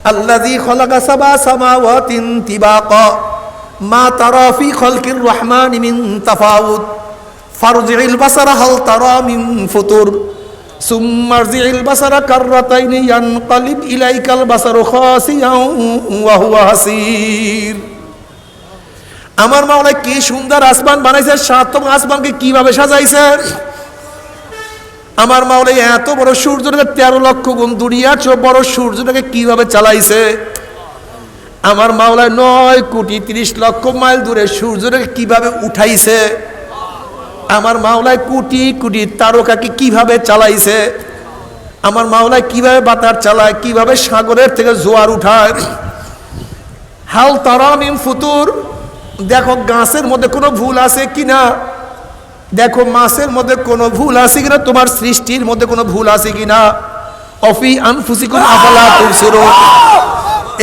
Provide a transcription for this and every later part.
আল্লাযী খলাকা সাবা সামাওয়াতিন তিবাকা, মা তারা ফি খলকির রহমান মিন তাফাউত ফারজিল বাসারা হাল তারা মিন ফুতুর সুম্মারজিল বাসারা কাররাতাইনি ইয়ানকালিব ইলাইকাল বাসারু খাসিয়াও ওয়া হুয়া হাসির। আমার মাওলা কি সুন্দর আসমান বানাইছে সাতম আসমানকে কীভাবে সাজাইছে? আমার মাওলা এত বড় সূর্যটাকে তেরো লক্ষ গুণ দুনিয়ার চেয়ে বড় সূর্যটাকে কীভাবে চালাইছে? আমার মাওলায় নয় কোটি তিরিশ লক্ষ মাইল দূরে সূর্যটাকে কীভাবে উঠাইছে? আমার মাওলায় কোটি কোটি তারকাকে কীভাবে চালাইছে? আমার মাওলায় কীভাবে বাতার চালায়, কীভাবে সাগরের থেকে জোয়ার উঠায়? হাল তারামিম ফুতুর। দেখো গাছের মধ্যে কোনো ভুল আছে কিনা? দেখো মাসের মধ্যে কোনো ভুল আছে কিনা? তোমার সৃষ্টির মধ্যে কোনো ভুল আছে কিনা? অফি আনফুসিকুম আফালা তুবসিরুন।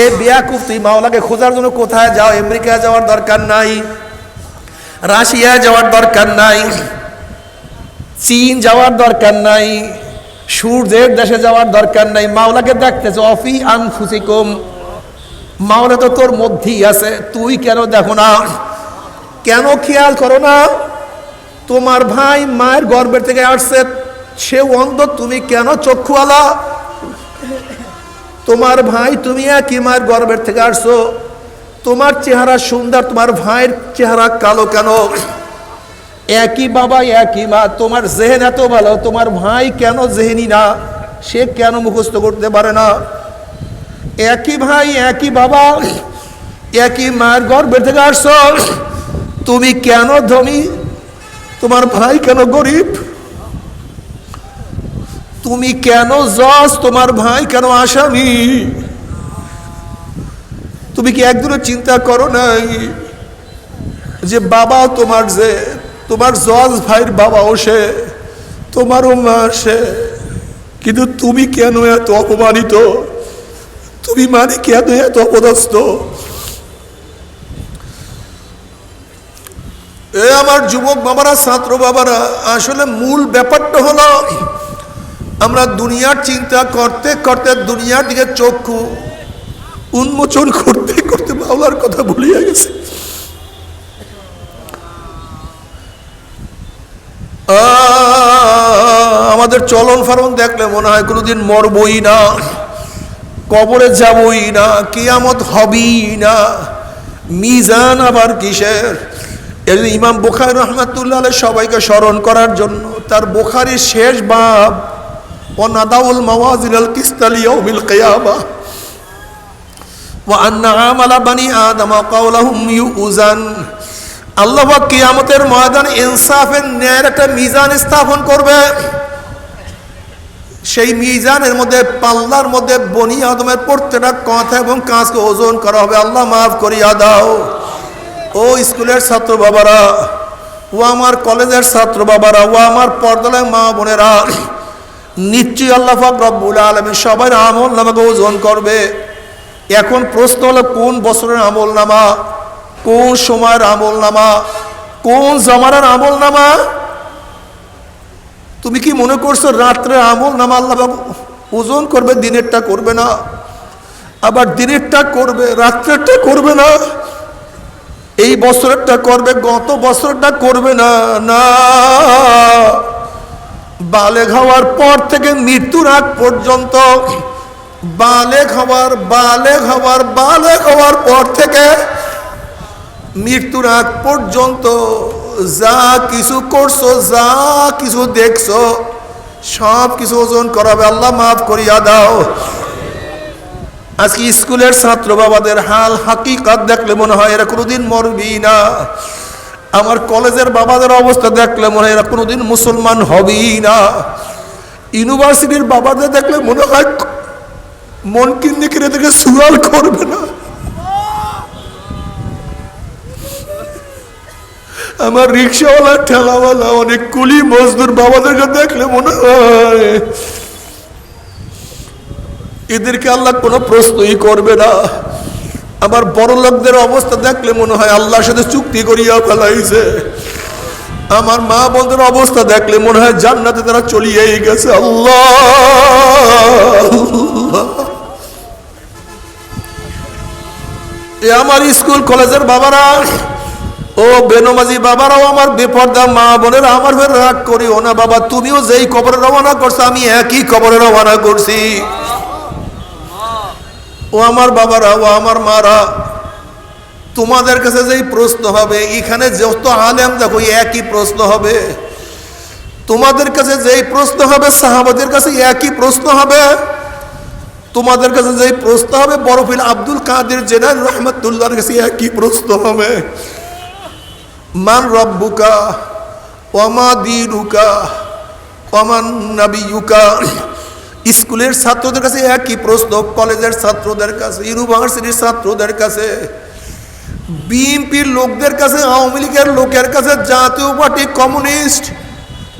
এ বেয়াকুফ তুই মাওলাকে খোঁজার জন্য কোথায় যাও? আমেরিকা যাওয়ার দরকার নাই। রাশিয়া যাওয়ার দরকার নাই। চীন যাওয়ার দরকার নাই। সূর্যের দেশে যাওয়ার দরকার নাই। মাওলাকে দেখতেছে, অফি আনফুসিকুম। মাওলা তো তোর মধ্যেই আছে। তুই কেন দেখো না? কেন খেয়াল করো না? তোমার ভাই মায়ের গর্বের থেকে আসছে, সে অন্ধ, তুমি কেন চক্ষুওয়ালা? তোমার ভাই, তুমি একই মায়ের গর্বের থেকে আসছো। তোমার চেহারা সুন্দর, তোমার ভাইয়ের চেহারা কালো কেন? একই বাবা, একই মা, তোমার জেহেন এত ভালো, তোমার ভাই কেন জেহেনি না? সে কেন মুখস্থ করতে পারে না? একই ভাই, একই বাবা, একই মায়ের গর্বের থেকে আসছো। তুমি কেন ধনী? তোমার ভাই কেন গরিব? তুমি কেন জজ? তোমার ভাই কেন আসামি? তুমি কি একদিনও চিন্তা করো নাই যে বাবা তোমার যে, তোমার জজ ভাইয়ের বাবাও সে, তোমারও মা সে? কিন্তু তুমি কেন এত অপমানিত? তুমি মানে কেন এত অপদস্থ? এ আমার যুবক বাবারা, ছাত্র বাবারা, আসলে মূল ব্যাপারটা হলো, আমরা দুনিয়ার চিন্তা করতে করতে দুনিয়ার দিকে চক্ষু উন্মোচন করতে করতে মাওলার কথা ভুলিয়ে গেছে। আমাদের চলন ফারণ দেখলে মনে হয় কোনোদিন মরবই না, কবরে যাবই না, কিয়ামত হবেই না, মিজান আবার কিসের? জন্য ইমাম বুখারি রহমাতুল্লাহ সবাইকে স্মরণ করার জন্য তার বুখারির শেষ বাব ও নাদাউল মাওয়াজিন আল কিস্তালি কাওলাহুম আল্লাহ কিয়ামতের একটা মিজান স্থাপন করবে সেই মিজানের মধ্যে, পাল্লার মধ্যে বনি আদমের প্রত্যেকটা কথা এবং কাজকে ওজন করা হবে। আল্লাহ মাফ করিয়া দাও। ও স্কুলের ছাত্র বাবারা, ও আমার কলেজের ছাত্র বাবারা, ও আমার পর্দালয় মা বোনেরা, নিশ্চয়ই আল্লাহ পাক রব্বুল আলমী সবাই আমল নামাকে ওজন করবে। এখন প্রশ্ন হলো, কোন বছরের আমল নামা? কোন সময়ের আমল নামা? কোন জমানার আমল নামা? তুমি কি মনে করছ রাত্রে আমল নামা আল্লাহ ওজন করবে, দিনেরটা করবে না? আবার দিনেরটা করবে, রাত্রেরটা করবে না? এই বছরেরটা করবে, গত বছরটা করবে না না। বালেগ হওয়ার পর থেকে মৃত্যুর আগ পর্যন্ত, বালেগ হওয়ার বালেগ হওয়ার বালেগ হওয়ার পর থেকে মৃত্যুর আগ পর্যন্ত যা কিছু করছ, যা কিছু দেখছ সব কিছু ওজন করাবে। আল্লাহ মাফ করিয়া দাও। আজকে স্কুলের ছাত্র বাবাদের হাল হাকিকাত দেখলে মনে হয় এরা কোনোদিন মরবি না। আমার কলেজের বাবাদের অবস্থা দেখলে মনে হয় এরা কোনোদিন মুসলমান হবেই না। ইউনিভার্সিটির বাবাদের দেখলে মনে হয় মন কিনে কিনে থেকে সুয়াল করবে না। আমার রিক্সাওয়ালা, ঠেলাওয়ালা, অনেক কুলি মজদুর বাবাদেরকে দেখলে মনে হয় এদেরকে আল্লাহ কোনো প্রশ্নই করবে না। আমার বড় লোকদের অবস্থা দেখলে মনে হয় আল্লাহর সাথে চুক্তি করিয়া ফেলাইছে। আমার মা বোনদের অবস্থা দেখলে মনে হয় জান্নাতে তারা চলিয়েই গেছে। আল্লাহ। এ আমার স্কুল, কলেজের বাবারা, ও বেনমাজি বাবারাও আমার বেপর্দা মা বোনের, আমার ফের রাগ করিও না বাবা। তুমিও যেই কবরে রওনা করছ, আমি একই কবরে রওনা করছি। ও আমার বাবারা, ও আমার মারা, তোমাদের কাছে যেই প্রশ্ন হবে, এখানে যত আলেম দেখো, একই প্রশ্ন হবে। তোমাদের কাছে যেই প্রশ্ন হবে, সাহাবাদের কাছে একই প্রশ্ন হবে। তোমাদের কাছে যেই প্রশ্ন হবে, বরফিল আব্দুল কাদের জেনার রহমতুল্লাহর কাছে একই প্রশ্ন হবে। মান রব্বুকা ওমা দিনুকা ওমান নাবিয়ুকা স্কুলের ছাত্রদের কাছে একই প্রশ্ন, কলেজের ছাত্রদের কাছে, ইউনিভার্সিটির ছাত্রদের কাছে, বিএনপির লোকদের কাছে, আওয়ামী লীগের লোকের কাছে, জাতীয় পার্টি, কমিউনিস্ট,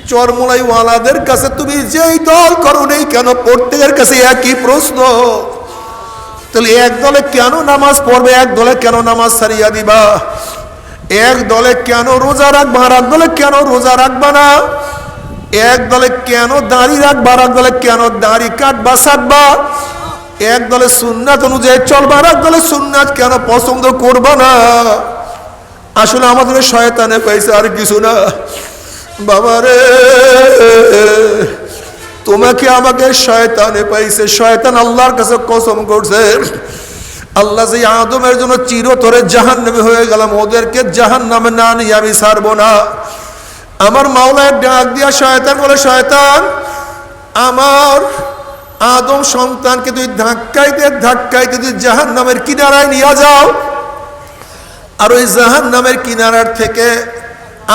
চরমলাইওয়ালাদের কাছে তুমি যেই দল করো নেই কেন, প্রত্যেকের কাছে একই প্রশ্ন। তাহলে এক দলে কেন নামাজ পড়বে, এক দলে কেন নামাজ সারিয়া দিবা? এক দলে কেন রোজা রাখবা, আর দলে কেন রোজা রাখবা না? এক দলে কেন দাড়ি রাখবা আর এক দলে কেন দাড়ি কাটবা সাটবা এক দলে সুন্নাত অনুযায়ী চলবা আর এক দলে সুন্নাত কেন পছন্দ করবা না? আসলে আমাদের শয়তানে পাইছে আর কিছু না। বাবা বাবারে তোমাকে আমাকে শয়তানে পাইছে। শয়তান আল্লাহর কাছে কসম করছে। আল্লাহ যে আদমের জন্য চিরতরে জাহান নামে হয়ে গেলাম, ওদেরকে জাহান নামে না নিয়ে আমি ছাড়বো না। আমার মাওলায় ডাক দিয়া শয়তান বলে, শয়তান, আমার আদম সন্তানকে তুই ধাক্কাইতে ধাক্কাইতে তুই জাহান নামের কিনারায় নিয়ে যাও। আর ওই জাহান নামের কিনারার থেকে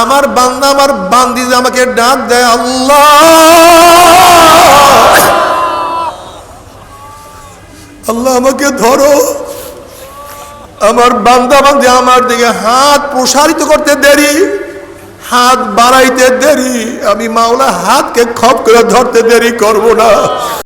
আমার বান্দা, আমার বান্দি আমাকে ডাক দেয়, আল্লাহ আল্লাহ আমাকে ধরো। আমার বান্দা বান্দি আমার দিকে হাত প্রসারিত করতে দেরি। হাত বাড়াইতে দেরি আমি মাওলা হাতকে খপ করে ধরতে দেরি করব না।